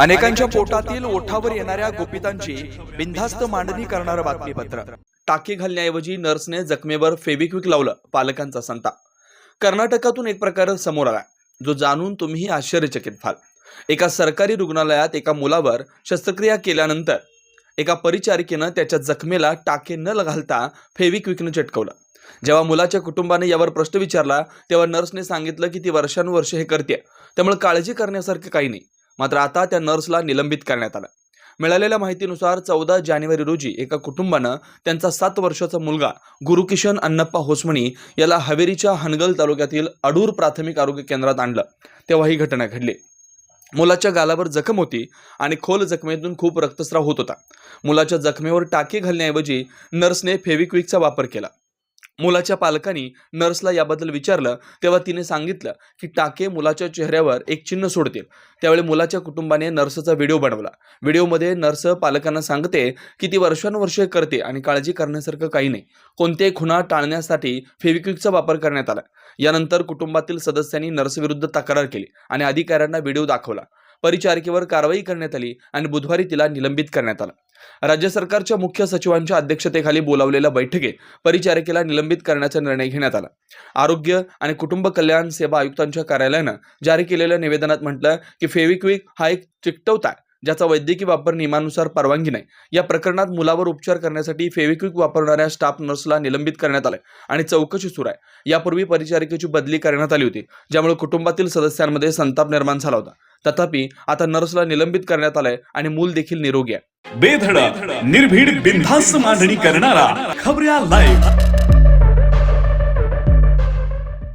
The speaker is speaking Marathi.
अनेकांच्या पोटातील ओठावर येणाऱ्या गोपितांची बिनधास्त मांडणी करणारं बातमीपत्र. टाके घालण्याऐवजी नर्सने जखमेवर फेविक्विक लावलं पालकांचा संताप. कर्नाटकातून एक प्रकार समोर आला जो जाणून तुम्ही आश्चर्यचकित व्हाल. एका सरकारी रुग्णालयात एका मुलावर शस्त्रक्रिया केल्यानंतर एका परिचारिकेनं त्याच्या जखमेला टाके न घालता फेविक्विकनं चिटकवलं. जेव्हा मुलाच्या कुटुंबाने यावर प्रश्न विचारला तेव्हा नर्सने सांगितलं की ती वर्षानुवर्ष हे करते त्यामुळे काळजी करण्यासारखं काही नाही. मात्र आता त्या नर्सला निलंबित करण्यात आलं. मिळालेल्या माहितीनुसार चौदा जानेवारी रोजी एका कुटुंबानं त्यांचा सात वर्षाचा मुलगा गुरुकिशन अण्णप्पा होसमणी याला हवेरीच्या हनगल तालुक्यातील अडूर प्राथमिक आरोग्य केंद्रात आणलं. तेव्हा ही घटना घडली. मुलाच्या गालावर जखम होती आणि खोल जखमेतून खूप रक्तस्राव होत होता. मुलाच्या जखमेवर टाके घालण्याऐवजी नर्सने फेविक्विकचा वापर केला. मुलाच्या पालकांनी नर्सला याबद्दल विचारलं तेव्हा तिने सांगितलं की टाके मुलाच्या चेहऱ्यावर एक चिन्ह सोडतील. त्यावेळी मुलाच्या कुटुंबाने नर्सचा व्हिडिओ बनवला. व्हिडिओमध्ये नर्स पालकांना सांगते की ती वर्षानुवर्षे करते आणि काळजी करण्यासारखं काही नाही. कोणत्याही खुणा टाळण्यासाठी फेविक्विकचा वापर करण्यात आला. यानंतर कुटुंबातील सदस्यांनी नर्सविरुद्ध तक्रार केली आणि अधिकाऱ्यांना व्हिडिओ दाखवला. परिचारिकेवर कारवाई करण्यात आली आणि बुधवारी तिला निलंबित करण्यात आलं. राज्य सरकारच्या मुख्य सचिवांच्या अध्यक्षतेखाली बोलावलेल्या बैठकीत परिचारिकेला निलंबित करण्याचा निर्णय घेण्यात आला. आरोग्य आणि कुटुंब कल्याण सेवा आयुक्तांच्या कार्यालयानं जारी केलेल्या निवेदनात म्हटलं की फेविक्विक हा एक चिकटवता आहे ज्याचा वैद्यकीय वापर नियमानुसार परवानगी नाही. या प्रकरणात मुलावर उपचार करण्यासाठी फेविक्विक वापरणाऱ्या स्टाफ नर्सला निलंबित करण्यात आलंय आणि चौकशी सुरू आहे. यापूर्वी परिचारिकेची बदली करण्यात आली होती ज्यामुळे कुटुंबातील सदस्यांमध्ये संताप निर्माण झाला होता. तथापि आता नर्सला निलंबित करण्यात आलंय आणि मूल देखील निरोगी आहे. बेधडक निर्भीड बिनधास्त मांडणी करणारा खबऱ्या लाईव्ह